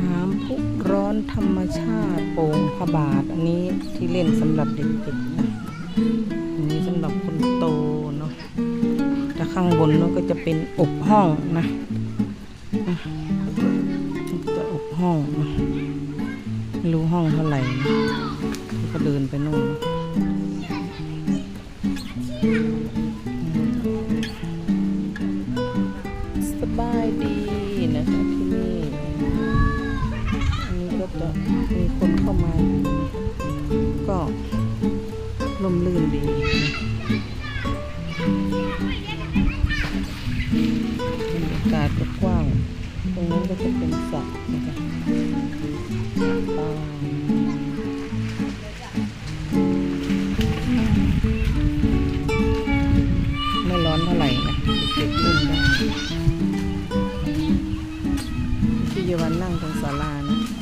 น้ำพุร้อนธรรมชาติโป่งพระบาท อันนี้ที่เล่นสำหรับเด็กๆนะอันนี้สำหรับคนโตเนาะแต่ข้างบนนั้นก็จะเป็นอบห้องนะจะอบห้องนะไม่รู้ห้องเท่าไหร่ก็เดินไปนู่น บายดีนะคะที่นี่ อันนี้ก็จะมีคนเข้ามา ก็ลมลื่นดีบรรยากาศก็กว้าง ตรงนั้นก็จะเป็นสระนะคะ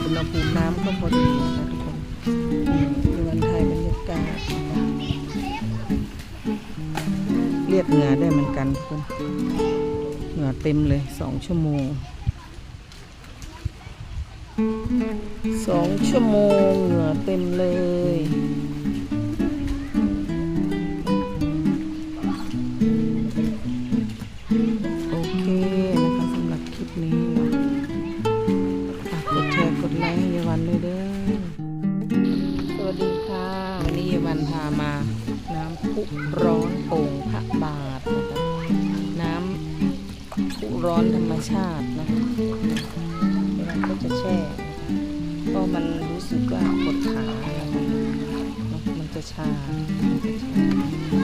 อุณหภูมิน้ำก็พอดีนะคะทุกคนนี่เยาวันไทยบรรยากาศเรียกเหงื่อได้เหมือนกันทุกคนเหงื่อเต็มเลยสองชั่วโมงสองชั่วโมงเหงื่อเต็มเลย พุร้อนโป่งพระบาทนะคะน้ำพุร้อนธรรมชาตินะคะยายวันก็จะแช่นะคะเพราะมันรู้สึกว่าปวดขานะคะเนอะมันจะชามันจะชา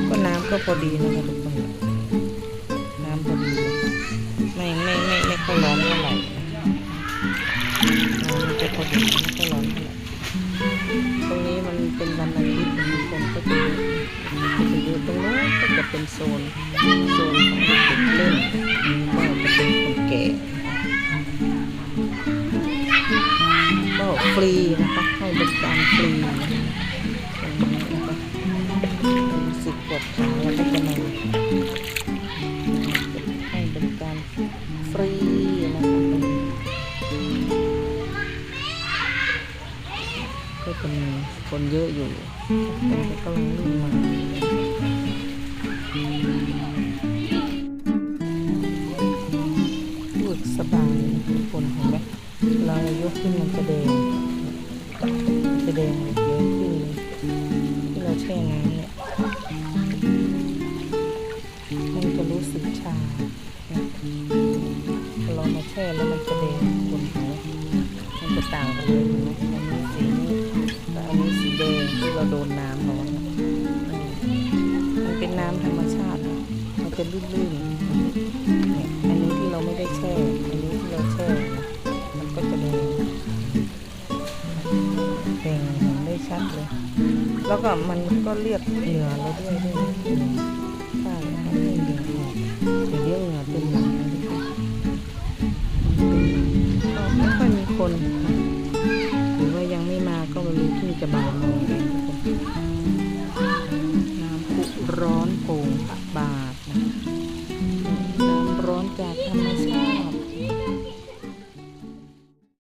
ก็น้ำก็พอดีนะคะทุกคน จะเป็นโซนโซนของเด็กเล่นก็จะเป็นคนแก่ก็ฟรีนะคะให้บริการฟรีนะคะตรงนี้นะคะรู้สึกปวดขาแล้วก็จะมาให้บริการฟรีนะคะก็จะมีคนเยอะอยู่คนก็กำลังลื่นมา รู้สึกสบายทุกคนเห็นไหมเรายกขึ้นมันจะแดงจะแดงเลยแดงขึ้นที่เราแช่น้ำเนี่ยมันจะรู้สึกชาเรามาแช่แล้วมันจะแดงบนหัวมันจะต่างกันเลยเห็นไหมอันนี้สีนี้แต่อันนี้สีแดงที่เราโดนน้ำ จะลื่นๆเนี่ยอันนี้ที่เราไม่ได้แช่ อันนี้ที่เราแช่ มันก็จะแดงแดงเห็นได้ชัดเลย แล้วก็มันก็เรียกเหงื่อเราด้วยด้วยนะเหงื่อใช่ให้เหงื่อออกเดี๋ยวเรียกเหงื่อเป็นหลังเลยนะคะก็ไม่ค่อยมีคน หรือว่ายังไม่มาก็ไม่รู้เพิ่จะบ่ายโมงเองทุกคน